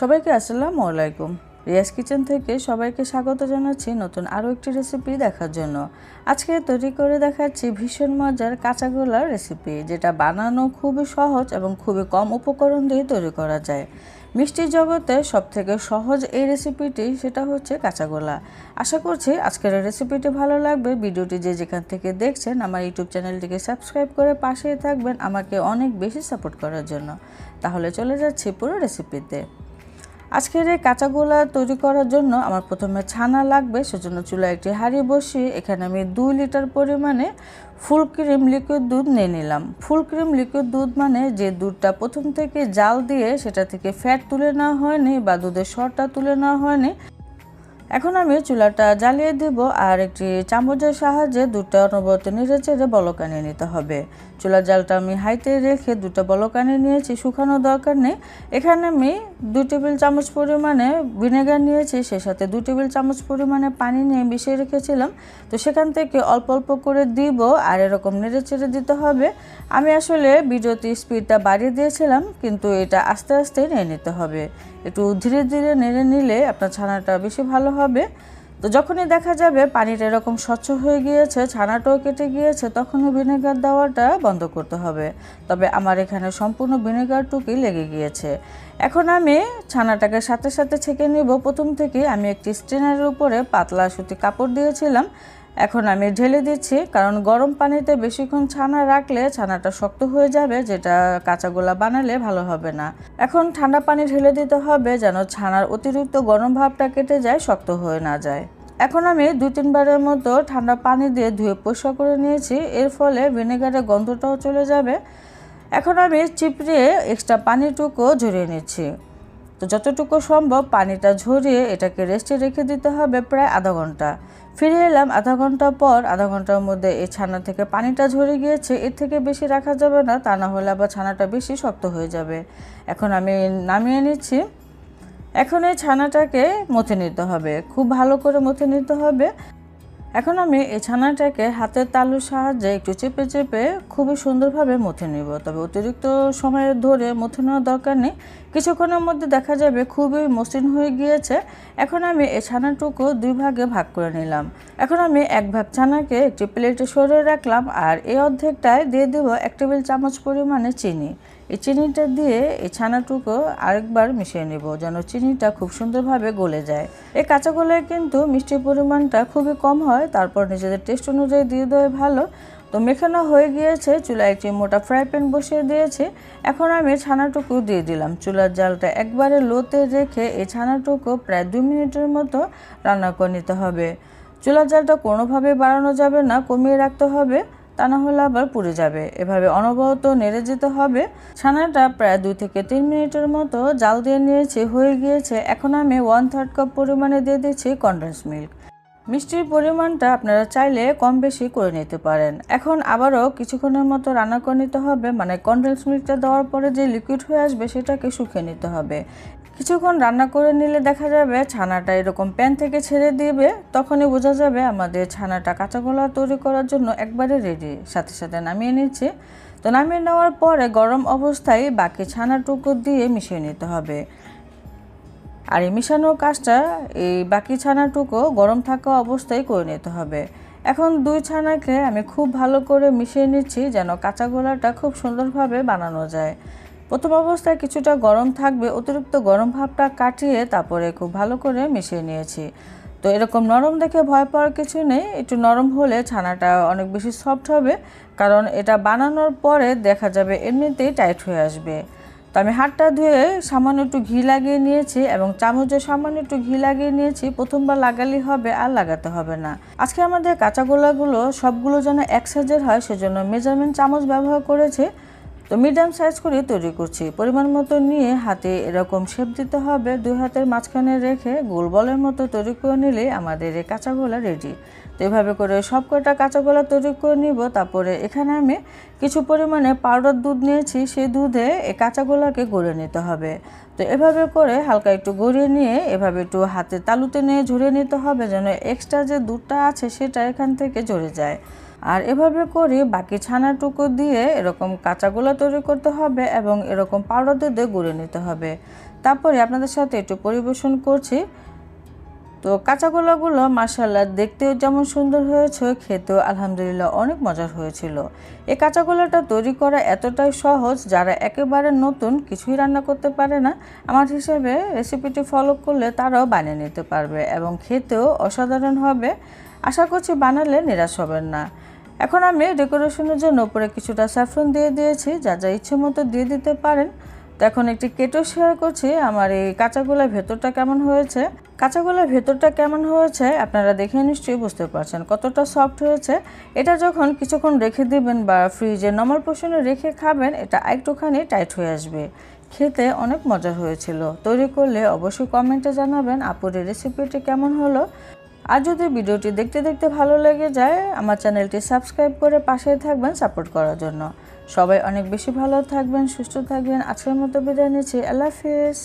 সবাইকে আসসালামু আলাইকুম। রিয়াজ কিচেন থেকে সবাইকে স্বাগত জানাচ্ছি নতুন আরও একটি রেসিপি দেখার জন্য। আজকে তৈরি করে দেখাচ্ছি ভীষণ মজার কাঁচা কাঁচাগোলার রেসিপি যেটা বানানো খুবই সহজ এবং খুবই কম উপকরণ দিয়ে তৈরি করা যায়। মিষ্টি জগতে সবথেকে সহজ এই রেসিপিটি সেটা হচ্ছে কাঁচাগোলা আশা করছি আজকের রেসিপিটি ভালো লাগবে। ভিডিওটি যে যেখান থেকে দেখছেন, আমার ইউটিউব চ্যানেলটিকে সাবস্ক্রাইব করে পাশেই থাকবেন আমাকে অনেক বেশি সাপোর্ট করার জন্য। তাহলে চলে যাচ্ছি পুরো রেসিপিতে আজকের এই কাঁচাগোলা তৈরি করার জন্য আমার প্রথমে ছানা লাগবে, সেজন্য চুলা একটি হাঁড়ি বসিয়ে এখানে আমি দুই লিটার পরিমাণে ফুল ক্রিম লিকুইড দুধ নিয়ে নিলাম। ফুল ক্রিম লিকুইড দুধ মানে যে দুধটা প্রথম থেকে জাল দিয়ে সেটা থেকে ফ্যাট তুলে নেওয়া হয়নি বা দুধের সরটা তুলে নেওয়া হয়নি। এখন আমি চুলাটা জ্বালিয়ে দেব আর একটি চামচের সাহায্যে দুটো অনবরত নেড়ে চেড়ে বলকানিয়ে নিতে হবে। চুলার জালটা আমি হাইতে রেখে দুটো বলকানিয়ে নিয়েছি, শুকানো দরকার নেই। এখানে আমি দু টেবিল চামচ পরিমাণে ভিনেগার নিয়েছি সে সাথে দু টেবিল চামচ পরিমাণে পানি নিয়ে মিশিয়ে রেখেছিলাম। তো সেখান থেকে অল্প অল্প করে দিব আর এরকম নেড়ে চেড়ে দিতে হবে। আমি আসলে ভিডিওতে স্পিডটা বাড়িয়ে দিয়েছিলাম, কিন্তু এটা আস্তে আস্তে নিয়ে নিতে হবে। একটু ধীরে ধীরে নেড়ে নিলে আপনার ছানাটা বেশি ভালো হবে। তো যখনই দেখা যাবে পানিটা এরকম স্বচ্ছ হয়ে গিয়েছে, ছানাটাও কেটে গিয়েছে তখনও ভিনেগার দেওয়াটা বন্ধ করতে হবে। তবে আমার এখানে সম্পূর্ণ ভিনেগারটুকুই লেগে গিয়েছে। এখন আমি ছানাটাকে সাথে সাথে ছেঁকে নিব। প্রথম থেকে আমি একটি স্ট্রেনারের উপরে পাতলা সুতি কাপড় দিয়েছিলাম। এখন আমি ঢেলে দিচ্ছি, কারণ গরম পানিতে বেশিক্ষণ ছানা রাখলে ছানাটা শক্ত হয়ে যাবে, যেটা কাঁচাগোলা বানালে ভালো হবে না। এখন ঠান্ডা পানি ঢেলে দিতে হবে, যেন ছানার অতিরিক্ত গরম ভাবটা কেটে যায়, শক্ত হয়ে না যায়। এখন আমি দুই তিনবারের মতো ঠান্ডা পানি দিয়ে ধুয়ে পরিষ্কার করে নিয়েছি, এর ফলে ভিনেগারের গন্ধটাও চলে যাবে। এখন আমি চিপড়িয়ে এক্সট্রা পানিটুকু ঝরিয়ে নিচ্ছি। তো যতটুকু সম্ভব পানিটা ঝরিয়ে এটাকে রেস্টে রেখে দিতে হবে প্রায় আধা ঘণ্টা। ফিরে এলাম আধা ঘণ্টা পর, আধা ঘণ্টার মধ্যে এই ছানা থেকে পানিটা ঝরে গিয়েছে, এর থেকে বেশি রাখা যাবে না, তা না হলে আবার ছানাটা বেশি শক্ত হয়ে যাবে। এখন আমি নামিয়ে নিচ্ছি। এখন এই ছানাটাকে মথে নিতে হবে, খুব ভালো করে মথে নিতে হবে। এখন আমি এই ছানাটাকে হাতের তালুর সাহায্যে একটু চেপে চেপে খুবই সুন্দরভাবে মথে নিব। তবে অতিরিক্ত সময় ধরে মথে নেওয়ার দরকার নেই। কিছুক্ষণের মধ্যে দেখা যাবে খুবই মসৃণ হয়ে গিয়েছে। এখন আমি এই ছানাটুকু দুই ভাগে ভাগ করে নিলাম। এখন আমি এক ভাগ ছানাকে একটি প্লেটে সরিয়ে রাখলাম আর এই অর্ধেকটায় দিয়ে দেবো এক টেবিল চামচ পরিমাণে চিনি। এই চিনিটা দিয়ে এই ছানাটুকু আরেকবার মিশিয়ে নেব যেন চিনিটা খুব সুন্দরভাবে গলে যায়। এই কাঁচা গোলায় কিন্তু মিষ্টির পরিমাণটা খুবই কম হয়, তারপর নিজেদের টেস্ট অনুযায়ী দিয়ে দেওয়া ভালো। তো মেখানো হয়ে গিয়েছে, চুলায় একটি মোটা ফ্রাই প্যান বসিয়ে দিয়েছি। এখন আমি ছানাটুকু দিয়ে দিলাম। চুলার জালটা একবারে লোতে রেখে এই ছানাটুকু প্রায় দুই মিনিটের মতো রান্না করে নিতে হবে। চুলার জালটা কোনোভাবে বাড়ানো যাবে না, কমিয়ে রাখতে হবে। তা না হলে আবার পুড়ে যাবে। এভাবে অনবরত নেড়ে যেতে হবে। ছানাটা প্রায় দুই থেকে তিন মিনিটের মতো জাল দিয়ে নিয়েছি, হয়ে গিয়েছে। এখন আমি ওয়ান থার্ড কাপ পরিমাণে দিয়ে দিচ্ছি কন্ডেন্স মিল্ক মিষ্টির পরিমাণটা আপনারা চাইলে কম বেশি করে নিতে পারেন। এখন আবারও কিছুক্ষণের মতো রান্না করে নিতে হবে। মানে কন্ডেন্স মিল্কটা দেওয়ার পরে যে লিকুইড হয়ে আসবে, সেটাকে শুকিয়ে নিতে হবে। কিছুক্ষণ রান্না করে নিলে দেখা যাবে ছানাটা এরকম প্যান থেকে ছেড়ে দিবে, তখনই বোঝা যাবে আমাদের ছানাটা কাঁচাগোলা তৈরি করার জন্য একবারে রেডি সাথে সাথে নামিয়ে নিচ্ছে। তো নামিয়ে নেওয়ার পরে গরম অবস্থায় বাকি ছানাটুকু দিয়ে মিশিয়ে নিতে হবে। আর এই মিশানোর কাজটা এই বাকি ছানাটুকু গরম থাকা অবস্থায় করে নিতে হবে। এখন দুই ছানাকে আমি খুব ভালো করে মিশিয়ে নিচ্ছি যেন কাঁচা গোলাটা খুব সুন্দরভাবে বানানো যায়। প্রথম অবস্থায় কিছুটা গরম থাকবে, অতিরিক্ত গরম ভাবটা কাটিয়ে তারপরে খুব ভালো করে মিশিয়ে নিয়েছি। তো এরকম নরম দেখে ভয় পাওয়ার কিছু নেই, একটু নরম হলে ছানাটা অনেক বেশি সফট হবে, কারণ এটা বানানোর পরে দেখা যাবে এমনিতেই টাইট হয়ে আসবে। তো আমি হাতটা ধুয়ে সামান্য একটু ঘি লাগিয়ে নিয়েছি এবং চামচে সামান্য একটু ঘি লাগিয়ে নিয়েছি, প্রথমবার লাগালেই হবে আর লাগাতে হবে না। আজকে আমাদের কাঁচা গোলাগুলো সবগুলো যেন এক সাইজের হয়, সেজন্য মেজারমেন্ট চামচ ব্যবহার করেছে। তো মিডিয়াম সাইজ করে তৈরি করছি। পরিমাণ মতো নিয়ে হাতে এরকম শেপ দিতে হবে। দুই হাতের মাঝখানে রেখে গোল বলের মতো তৈরি করে নিলে আমাদের এই কাঁচা গোলা রেডি তো এভাবে করে সব কটা কাঁচা গোলা তৈরি করে নিব। তারপরে এখানে আমি কিছু পরিমাণে পাউডার দুধ নিয়েছি। সেই দুধে এই কাঁচা গোলাকে গড়ে নিতে হবে। তো এভাবে করে হালকা একটু গড়িয়ে নিয়ে এভাবে একটু হাতে তালুতে নিয়ে ঝরিয়ে নিতে হবে যেন এক্সট্রা যে দুধটা আছে সেটা এখান থেকে ঝরে যায়। আর এভাবে করে বাকি ছানাটুকু দিয়ে এরকম কাঁচাগোলা তৈরি করতে হবে এবং এরকম পাউডার দুধে গুঁড়ে নিতে হবে। তারপরে আপনাদের সাথে একটু পরিবেশন করছি। তো কাঁচাগোলাগুলো মাসাল্লাহ দেখতেও যেমন সুন্দর হয়েছে, খেতেও আলহামদুলিল্লাহ অনেক মজার হয়েছিল। এই কাঁচাগোলাটা তৈরি করা এতটাই সহজ, যারা একেবারে নতুন কিছুই রান্না করতে পারে না, আমার হিসেবে রেসিপিটি ফলো করলে তারাও বানিয়ে নিতে পারবে এবং খেতেও অসাধারণ হবে। আশা করছি বানালে নিরাশ হবেন না। এখন আমি ডেকোরেশনের জন্য উপরে কিছুটা স্যাফরন দিয়ে দিয়েছি, যা যা ইচ্ছে মতো দিয়ে দিতে পারেন। তো এখন একটি কেটো শেয়ার করছি, আমার এই কাঁচাগোলার ভেতরটা কেমন হয়েছে? কাঁচাগোলার ভেতরটা কেমন হয়েছে আপনারা দেখে নিশ্চয়ই বুঝতে পারছেন কতটা সফট হয়েছে। এটা যখন কিছুক্ষণ রেখে দিবেন বা ফ্রিজে নর্মাল পোষণে রেখে খাবেন, এটা একটুখানি টাইট হয়ে আসবে। খেতে অনেক মজা হয়েছিল। তৈরি করলে অবশ্যই কমেন্টে জানাবেন, আপুর এই রেসিপিটি কেমন হলো? আর যদি ভিডিওটি দেখতে দেখতে ভালো লেগে যায়, আমার চ্যানেলটি সাবস্ক্রাইব করে পাশে থাকবেন সাপোর্ট করার জন্য। সবাই অনেক বেশি ভালো থাকবেন, সুস্থ থাকবেন। আজকের মতো বিদায় নিচ্ছি। আল্লাহ হাফিজ।